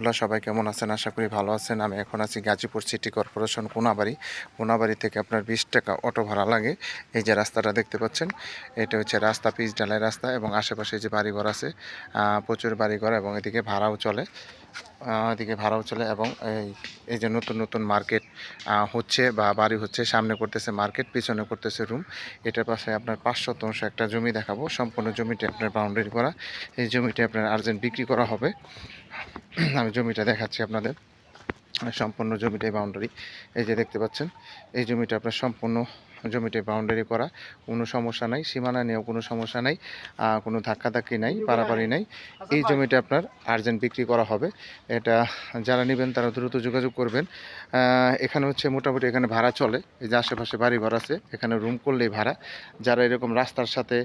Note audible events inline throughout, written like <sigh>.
Hello সবাই কেমন আছেন? আশা করি ভালো আছেন। আমি এখন আছি গাজীপুর সিটি কর্পোরেশন কোনাবাড়ি। কোনাবাড়ি থেকে আপনার বিশ টাকা অটো ভাড়া লাগে। এই যে রাস্তাটা দেখতে পাচ্ছেন, এটা হচ্ছে রাস্তা, পিচ ঢালাই রাস্তা এবং আশেপাশে যে বাড়িঘর আছে প্রচুর বাড়িঘর এবং এদিকে ভাড়াও চলে। এদিকে ভাড়াও চলে এবং এই এই যে নতুন নতুন মার্কেট হচ্ছে বা বাড়ি হচ্ছে, সামনে করতেছে মার্কেট, পিছনে করতেছে রুম। এটার পাশে আপনার পাঁচ শতাংশ একটা জমি দেখাবো। সম্পূর্ণ জমিটি আপনার বাউন্ডারি করা। এই জমিটি আপনার আর্জেন্ট বিক্রি করা হবে। <clears throat> আমি জমিটা দেখাচ্ছি আপনাদের। সম্পূর্ণ জমিটাই বাউন্ডারি এই যে দেখতে পাচ্ছেন, এই জমিটা আপনার সম্পূর্ণ জমিটাই বাউন্ডারি করা কোনো সমস্যা নাই সীমানা নিয়েও কোনো সমস্যা নাই কোনো ধাক্কাধাক্কি নাই পারাপারি নাই। এই জমিটা আপনার আর্জেন্ট বিক্রি করা হবে। এটা যারা নেবেন তারা দ্রুত যোগাযোগ করবেন। এখানে হচ্ছে মোটামুটি এখানে ভাড়া চলে। এই যে আশেপাশে বাড়ি ঘর আছে এখানে রুম করলেই ভাড়া। যারা এরকম রাস্তার সাথে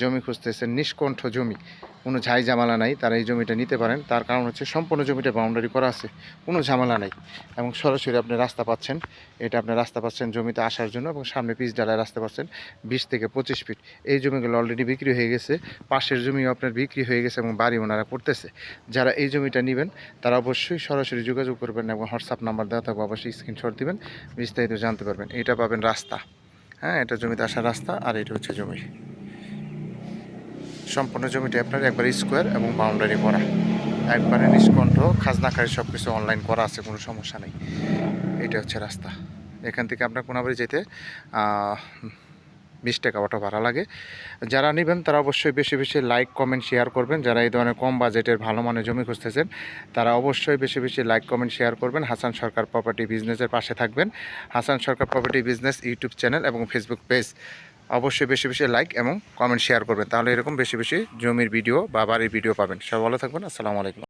জমি খুঁজতেছেন নিষ্কণ্ঠ জমি কোনো ঝাই ঝামেলা নাই তারা এই জমিটা নিতে পারেন। তার কারণ হচ্ছে সম্পূর্ণ জমিটা বাউন্ডারি করা আছে কোনো ঝামেলা নাই। এবং সরাসরি আপনি রাস্তা পাচ্ছেন এটা আপনি রাস্তা পাচ্ছেন জমিতে আসার জন্য এবং সামনে পিচ ডালায় রাস্তা পাচ্ছেন বিশ থেকে পঁচিশ ফিট এই জমিগুলো অলরেডি বিক্রি হয়ে গেছে, পাশের জমিও আপনার বিক্রি হয়ে গেছে এবং বাড়ি ওনারা করতেছে। যারা এই জমিটা নেবেন, তারা অবশ্যই সরাসরি যোগাযোগ করবেন এবং হোয়াটসঅ্যাপ নাম্বার দেওয়া থাকবে, অবশ্যই স্ক্রিনশট দিবেন, বিস্তারিত জানতে পারবেন। এটা পাবেন রাস্তা। হ্যাঁ এটা জমিতে আসার রাস্তা আর এটা হচ্ছে জমি। সম্পূর্ণ জমিটি আপনার একবার স্কোয়ার এবং বাউন্ডারি করা। একবারে নিষ্কণ্ঠ খাজনাখারি সব কিছু অনলাইন করা আছে, কোনো সমস্যা নেই। এটা হচ্ছে রাস্তা। এখান থেকে আপনার কোনাবাড়ি যেতে বিশ টাকা অটো ভাড়া লাগে। যারা নেবেন তারা অবশ্যই বেশি বেশি লাইক কমেন্ট শেয়ার করবেন। যারা এই ধরনের কম বাজেটের ভালো মানের জমি খুঁজতেছেন, তারা অবশ্যই বেশি বেশি লাইক কমেন্ট শেয়ার করবেন। হাসান সরকার প্রপার্টি বিজনেসের পাশে থাকবেন। Hasan Sarkar property business YouTube channel এবং ফেসবুক পেজ অবশ্যই বেশি বেশি লাইক এবং কমেন্ট শেয়ার করবেন। তাহলে এরকম বেশি বেশি জমির ভিডিও বা বাড়ির ভিডিও পাবেন। সব ভালো থাকবেন। আসসালামু আলাইকুম।